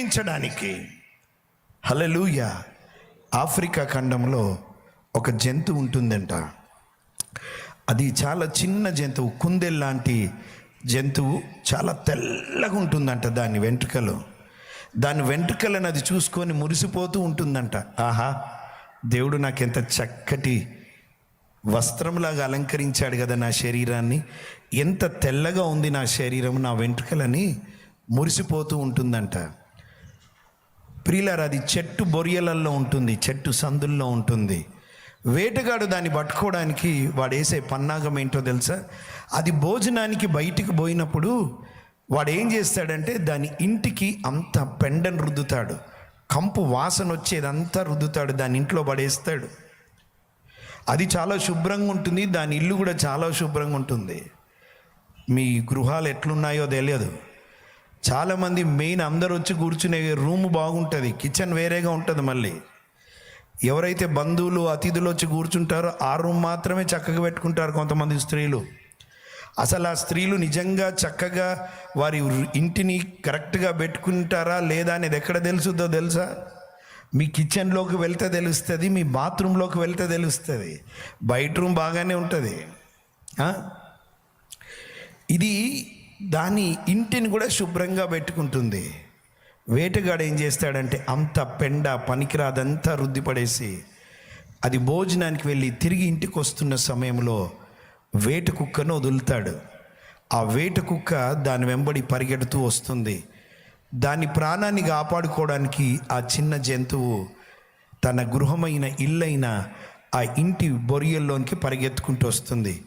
రక్షించడానికి హలలుయ ఆఫ్రికా ఖండంలో ఒక జంతువు ఉంటుందంట. అది చాలా చిన్న జంతువు కుందెల్ లాంటి జంతువు చాలా తెల్లగా ఉంటుందంట దాని వెంట్రుకలు. దాని వెంట్రుకలను అది చూసుకొని మురిసిపోతూ ఉంటుందంట. ఆహా దేవుడు నాకెంత చక్కటి వస్త్రంలాగా అలంకరించాడు కదా నా శరీరాన్ని. ఎంత తెల్లగా ఉంది నా శరీరం నా వెంట్రుకలని మురిసిపోతూ ఉంటుందంట. ప్రియులారు అది చెట్టు బొరియలల్లో ఉంటుంది చెట్టు సందుల్లో ఉంటుంది. వేటగాడు దాన్ని పట్టుకోవడానికి వాడు వేసే పన్నాగం ఏంటో తెలుసా? అది భోజనానికి బయటికి పోయినప్పుడు వాడు ఏం చేస్తాడంటే దాని ఇంటికి అంత పెండను రుద్దుతాడు. కంపు వాసన వచ్చేదంతా రుద్దుతాడు దాని ఇంట్లో పడేస్తాడు. అది చాలా శుభ్రంగా ఉంటుంది దాని ఇల్లు కూడా చాలా శుభ్రంగా ఉంటుంది. మీ గృహాలు ఎట్లున్నాయో తెలియదు. చాలామంది మెయిన్ అందరు వచ్చి కూర్చునే రూమ్ బాగుంటుంది కిచెన్ వేరేగా ఉంటుంది మళ్ళీ. ఎవరైతే బంధువులు అతిథులు వచ్చి కూర్చుంటారో ఆ రూమ్ మాత్రమే చక్కగా పెట్టుకుంటారు కొంతమంది స్త్రీలు. అసలు ఆ స్త్రీలు నిజంగా చక్కగా వారి ఇంటిని కరెక్ట్గా పెట్టుకుంటారా లేదా అనేది ఎక్కడ తెలుసుద్దో తెలుసా? మీ కిచెన్లోకి వెళ్తే తెలుస్తుంది మీ బాత్రూంలోకి వెళ్తే తెలుస్తుంది. బయట రూమ్ బాగానే ఉంటుంది. ఇది దాని ఇంటిని కూడా శుభ్రంగా పెట్టుకుంటుంది. వేటగాడు ఏం చేస్తాడంటే అంత పెండ పనికిరాదంతా రుద్ది పడేసి అది భోజనానికి వెళ్ళి తిరిగి ఇంటికి వస్తున్న సమయంలో వేట కుక్కను వదులుతాడు. ఆ వేట కుక్క దాని వెంబడి పరిగెడుతూ వస్తుంది. దాని ప్రాణాన్ని కాపాడుకోవడానికి ఆ చిన్న జంతువు తన గృహమైన ఇల్లైన ఆ ఇంటి బొరియల్లోనికి పరిగెత్తుకుంటూ వస్తుంది.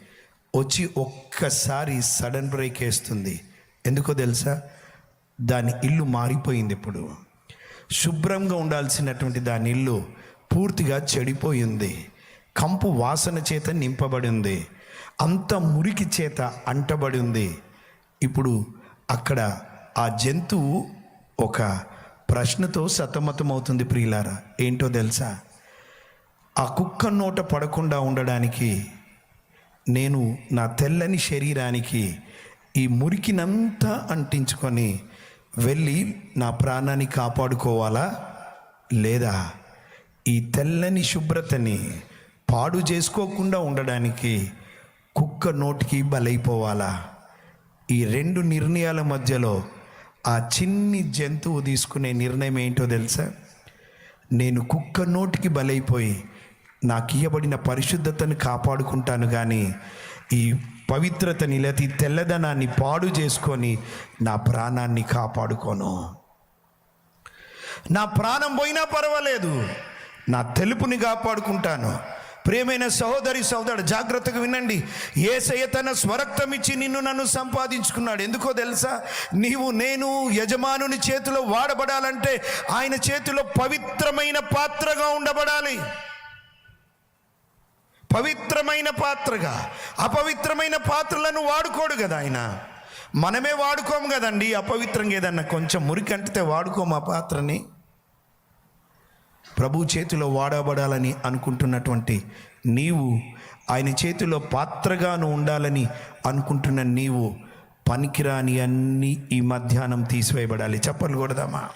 వచ్చి ఒక్కసారి సడన్ బ్రేక్ వేస్తుంది. ఎందుకో తెలుసా? దాని ఇల్లు మారిపోయింది ఇప్పుడు. శుభ్రంగా ఉండాల్సినటువంటి దాని ఇల్లు పూర్తిగా చెడిపోయింది కంపు వాసన చేత నింపబడి ఉంది. అంత మురికి చేత అంటబడి ఉంది. ఇప్పుడు అక్కడ ఆ జంతువు ఒక ప్రశ్నతో సతమతమవుతుంది ప్రియులారా. ఏంటో తెలుసా? ఆ కుక్క నోట పడకుండా ఉండడానికి నేను నా తెల్లని శరీరానికి ఈ మురికినంతా అంటించుకొని వెళ్ళి నా ప్రాణాన్ని కాపాడుకోవాలా? లేదా ఈ తెల్లని శుభ్రతని పాడు చేసుకోకుండా ఉండడానికి కుక్క నోటికి బలైపోవాలా? ఈ రెండు నిర్ణయాల మధ్యలో ఆ చిన్ని జంతువు తీసుకునే నిర్ణయం ఏంటో తెలుసా? నేను కుక్క నోటికి బలైపోయి నాకు ఇయ్యబడిన పరిశుద్ధతను కాపాడుకుంటాను కానీ ఈ పవిత్రతని లేకపోతే ఈ తెల్లదనాన్ని పాడు చేసుకొని నా ప్రాణాన్ని కాపాడుకోను. నా ప్రాణం పోయినా పర్వాలేదు. నా తెలుపుని కాపాడుకుంటాను. ప్రేమైన సహోదరి సహోదరు జాగ్రత్తగా వినండి. ఏసయ్య తన స్వరక్తం ఇచ్చి నిన్ను నన్ను సంపాదించుకున్నాడు. ఎందుకో తెలుసా? నీవు నేను యజమానుని చేతిలో వాడబడాలంటే ఆయన చేతిలో పవిత్రమైన పాత్రగా ఉండబడాలి. పవిత్రమైన పాత్రగా అపవిత్రమైన పాత్రలను వాడుకోడు కదా ఆయన. మనమే వాడుకోము కదండి అపవిత్రంగా ఏదన్నా కొంచెం మురికి అంటితే వాడుకోము ఆ పాత్రని. ప్రభు చేతిలో వాడబడాలని అనుకుంటున్నటువంటి నీవు ఆయన చేతిలో పాత్రగాను ఉండాలని అనుకుంటున్న నీవు పనికిరాని అన్నీ ఈ మధ్యాహ్నం తీసివేయబడాలి. చెప్పలు కొడదామా?